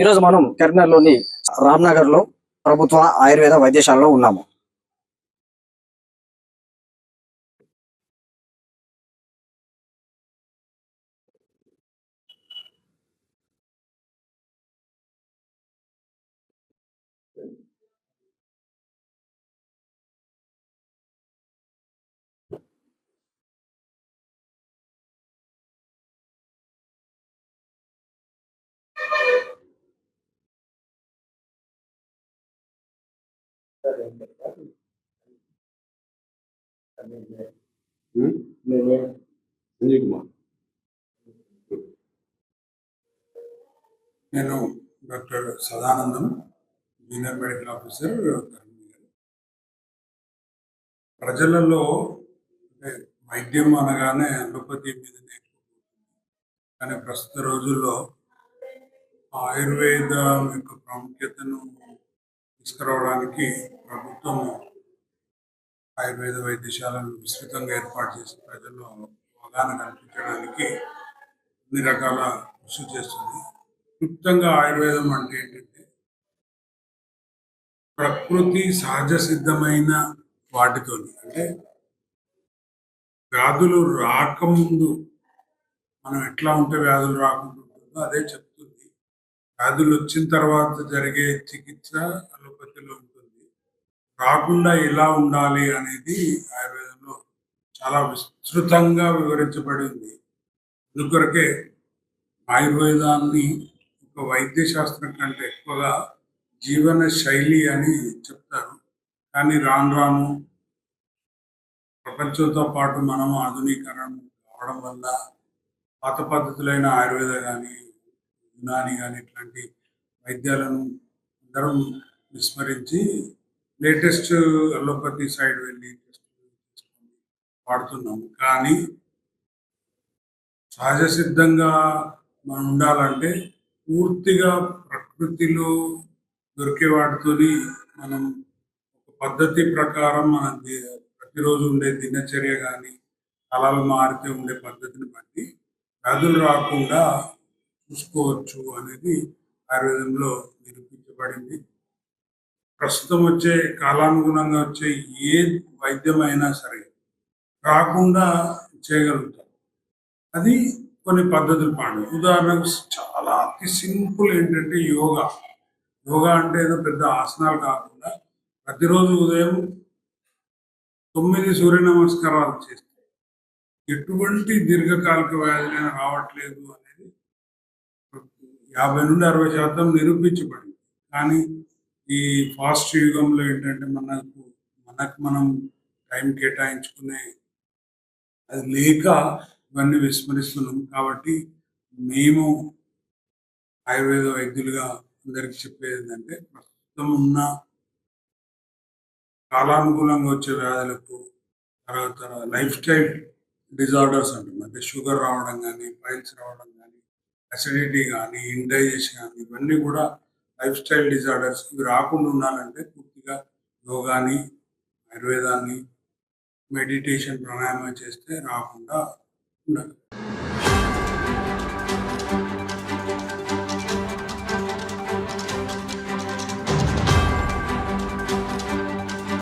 ఈరోజు మనం కరీంనగర్లోని రామ్నగర్లో ప్రభుత్వ ఆయుర్వేద వైద్యశాలలో ఉన్నాము. సంజయ్ కుమార్ నేను doctor Sadanandam junior medical officer ప్రజలలో అంటే వైద్యం అనగానే అలోపతి మీదనే కానీ ప్రస్తుత రోజుల్లో ఆయుర్వేదం యొక్క ప్రాముఖ్యతను తీసుకురావడానికి ప్రభుత్వం ఆయుర్వేద వైద్యశాలను విస్తృతంగా ఏర్పాటు చేసి ప్రజల్లో అవగాహన కల్పించడానికి అన్ని రకాల కృషి చేస్తుంది. క్లుప్తంగా ఆయుర్వేదం అంటే ఏంటంటే ప్రకృతి సహజ సిద్ధమైన వాటితో అంటే వ్యాధులు రాకముందు మనం ఎట్లా ఉంటే వ్యాధులు రాకుండా ఉంటుందో అదే చెప్తుంది. వ్యాధులు వచ్చిన తర్వాత జరిగే చికిత్స అలోపతిలో ఉంటుంది. కాకుండా ఎలా ఉండాలి అనేది ఆయుర్వేదంలో చాలా విస్తృతంగా వివరించబడింది. అందుకొరకే ఆయుర్వేదాన్ని ఒక వైద్య శాస్త్రం కంటే ఎక్కువగా జీవన శైలి అని చెప్తారు. కానీ రాను రాను ప్రపంచంతో పాటు మనం ఆధునీకరణ కావడం వల్ల పాత పద్ధతులైన ఆయుర్వేద కానీ యునాని కానీ ఇట్లాంటి వైద్యాలను అందరం విస్మరించి లేటెస్ట్ అలోపతి సైడ్ వెళ్ళి వాడుతున్నాము. కానీ సహజ సిద్ధంగా మనం ఉండాలంటే పూర్తిగా ప్రకృతిలో దొరికే వాటితోని మనం ఒక పద్ధతి ప్రకారం మన ప్రతిరోజు ఉండే దినచర్య కానీ కళలు మారితే ఉండే పద్ధతిని బట్టి వ్యాధులు రాకుండా చూసుకోవచ్చు అనేది ఆయుర్వేదంలో నిరూపించబడింది. ప్రస్తుతం వచ్చే కాలానుగుణంగా వచ్చే ఏ వైద్యమైనా సరే రాకుండా చేయగలుగుతాం. అది కొన్ని పద్ధతులు పాడు ఉదాహరణకు చాలా అతి సింపుల్ ఏంటంటే యోగా. యోగా అంటే ఏదో పెద్ద ఆసనాలు కాకుండా ప్రతిరోజు ఉదయం తొమ్మిది సూర్య నమస్కారాలు చేస్తే ఎటువంటి దీర్ఘకాలిక వ్యాధులైనా రావట్లేదు అనేది యాభై నుండి అరవై శాతం నిరూపించబడింది. కానీ ఈ ఫాస్ట్ యుగంలో ఏంటంటే మనకు మనకు మనం టైం కేటాయించుకునే అది లేక ఇవన్నీ విస్మరిస్తున్నాం. కాబట్టి మేము ఆయుర్వేద వైద్యులుగా అందరికి చెప్పేది ఏంటంటే ప్రస్తుతం ఉన్న కాలానుగుణంగా వచ్చే వ్యాధులకు తర్వాత లైఫ్ స్టైల్ డిజార్డర్స్ అంటాం. అంటే షుగర్ రావడం కానీ పైల్స్ రావడం కానీ అసిడిటీ కానీ ఇండైజెషన్ కానీ ఇవన్నీ కూడా లైఫ్ స్టైల్ డిజార్డర్స్ ఇవి రాకుండా ఉండాలంటే పూర్తిగా యోగాని ఆయుర్వేదాన్ని మెడిటేషన్ ప్రాణాయామం చేస్తే రాకుండా ఉండదు